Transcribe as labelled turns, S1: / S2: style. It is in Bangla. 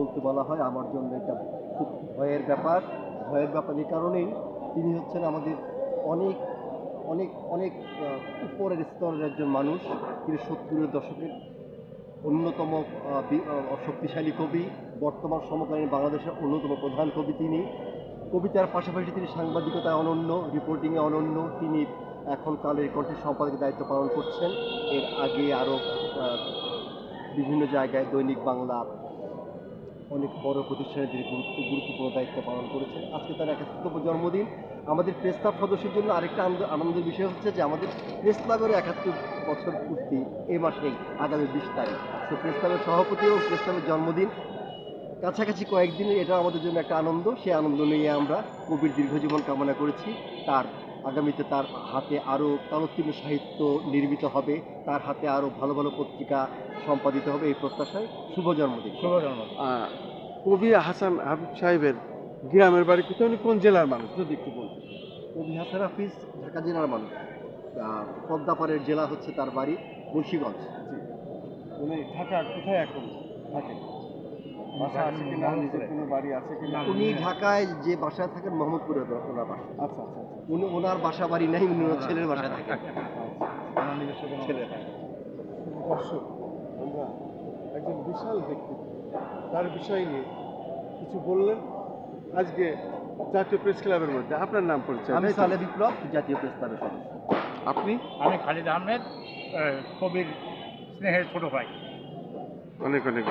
S1: বলতে বলা হয়, আমার জন্য এটা খুব ভয়ের ব্যাপার। ভয়ের ব্যাপার এই কারণেই তিনি হচ্ছেন আমাদের অনেক অনেক অনেক উপরের স্তরের একজন মানুষ। তিনি সত্তরের দশকের অন্যতম শক্তিশালী কবি। বর্তমান সমকালীন বাংলাদেশের অন্যতম প্রধান কবি তিনি। কবিতার পাশাপাশি তিনি সাংবাদিকতায় অনন্য রিপোর্টিংয়ে অনন্য। তিনি এখন কালের কণ্ঠের সম্পাদকের দায়িত্ব পালন করছেন। এর আগে আরও বিভিন্ন জায়গায় দৈনিক বাংলা অনেক বড় প্রতিষ্ঠানে তিনি গুরুত্ব, গুরুত্বপূর্ণ দায়িত্ব পালন করেছেন। আজকে তার একাত্তম জন্মদিন। আমাদের প্রেস ক্লাব সদস্যের জন্য আরেকটা আনন্দের বিষয় হচ্ছে যে আমাদের প্রেস ক্লাবের একাত্তর বছর পূর্তি এই মাসেই, আগামী বিশ তারিখ। তো প্রেস ক্লাবের সভাপতি এবং প্রেস ক্লাবের জন্মদিন কাছাকাছি কয়েকদিনে এটা আমাদের জন্য একটা আনন্দ। সেই আনন্দ নিয়ে আমরা কবির দীর্ঘজীবন কামনা করেছি। তার আগামীতে তার হাতে আরও তালোত্তীর্ণ সাহিত্য নির্মিত হবে। তার হাতে আরও ভালো ভালো পত্রিকা সম্পাদিত হবে এই প্রত্যাশায়। শুভ জন্মদিন।
S2: শুভ জন্মদিন।
S3: কবি হাসান হাবিব সাহেবের গ্রামের বাড়ি কোথায়? উনি কোন জেলার মানুষ? যদি একটু বলতেন।
S1: কবি হাসান হাফিজ ঢাকা জেলার মানুষ। পদ্মাপাড়ের জেলা হচ্ছে তার বাড়ি মুন্সিগঞ্জ।
S3: উনি ঢাকা কোথায় এখন? থাকেন বাসা আছে কিনা? নিজের কোনো বাড়ি আছে কিনা?
S1: উনি ঢাকায় যে বাসায় থাকেন মোহাম্মদপুরে ওনার বাসা।
S3: আচ্ছা আচ্ছা আচ্ছা।
S1: উনি ওনার বাসা বাড়ি নাই উনি ওনার ছেলের বাসায় থাকেন
S2: আমার
S1: ছেলে
S3: দর্শক আমরা একজন বিশাল ব্যক্তি তার বিষয় নিয়ে কিছু বললেন আজকে জাতীয় প্রেস ক্লাবের মধ্যে। আপনার নাম পরিচয়
S1: আমি? সালে বিপ্লব জাতীয় প্রেস ক্লাবের সদস্য।
S3: আপনি?
S2: আমি খালিদ আহমেদ আহ, কবির স্নেহের ছোট ভাই।
S3: অনেক অনেক